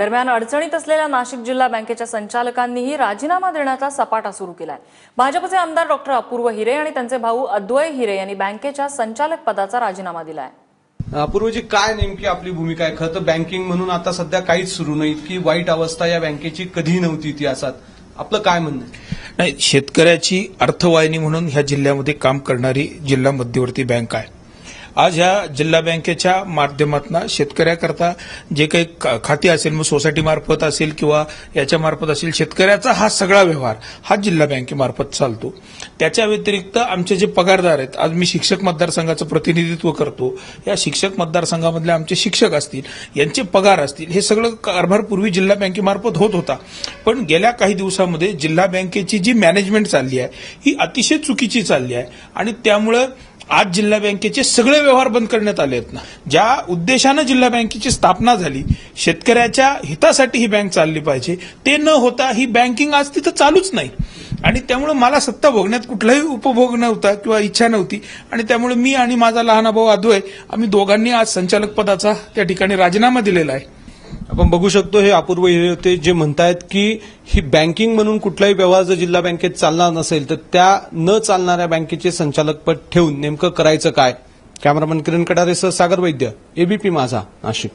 दरम्यान अडचणीत असलेल्या नाशिक जिल्हा बँकेच्या संचालकांनीही राजीनामा देण्याचा सपाटा सुरू केलाय. भाजपचे आमदार डॉक्टर अपूर्व हिरे आणि त्यांचे भाऊ अद्वय हिरे यांनी बँकेच्या संचालक पदाचा राजीनामा दिलाय. अपूर्वजी काय नेमकी आपली भूमिका आहे? खरं तर बँकिंग म्हणून आता सध्या काहीच सुरू नाही. इतकी वाईट अवस्था या बँकेची कधीही नव्हती इतिहासात. आपलं काय म्हणणं आहे? नाही शेतकऱ्याची अर्थवाहिनी म्हणून ह्या जिल्ह्यामध्ये काम करणारी जिल्हा मध्यवर्ती बँक आहे. आज ह्या जिल्हा बँकेच्या माध्यमातून शेतकऱ्याकरता जे काही का- खाती असेल मग सोसायटी मार्फत असेल किंवा याच्या मार्फत असेल शेतकऱ्याचा हा सगळा व्यवहार हा जिल्हा बँकेमार्फत चालतो. त्याच्या व्यतिरिक्त आमचे जे पगारदार आहेत आज मी शिक्षक मतदारसंघाचं प्रतिनिधित्व करतो. या शिक्षक मतदारसंघामधले आमचे शिक्षक असतील यांचे पगार असतील हे सगळं कारभार पूर्वी जिल्हा बँकेमार्फत होत होता. पण गेल्या काही दिवसामध्ये जिल्हा बँकेची जी मॅनेजमेंट चालली आहे ही अतिशय चुकीची चालली आहे. आणि त्यामुळं आज जिल्हा बँकेचे सगळे व्यवहार बंद करण्यात आले आहेत ना. ज्या उद्देशानं जिल्हा बँकेची स्थापना झाली शेतकऱ्याच्या हितासाठी ही बँक चालली पाहिजे. ते न होता ही बँकिंग आज तिथं चालूच नाही. आणि त्यामुळे मला सत्ता भोगण्यात कुठलाही उपभोग नव्हता किंवा इच्छा नव्हती. आणि त्यामुळे मी आणि माझा लहान भाऊ आधोय आम्ही दोघांनी आज संचालक पदाचा त्या ठिकाणी राजीनामा दिलेला आहे. आपण बघू शकतो हे अपूर्व होते जे म्हणतायत की ही बँकिंग म्हणून कुठलाही व्यवहार जर जिल्हा बँकेत चालणार नसेल तर त्या न चालणाऱ्या बँकेचे संचालकपद ठेवून नेमकं करायचं काय? कॅमेरामन किरण कटारेसह सागर वैद्य एबीपी माझा नाशिक.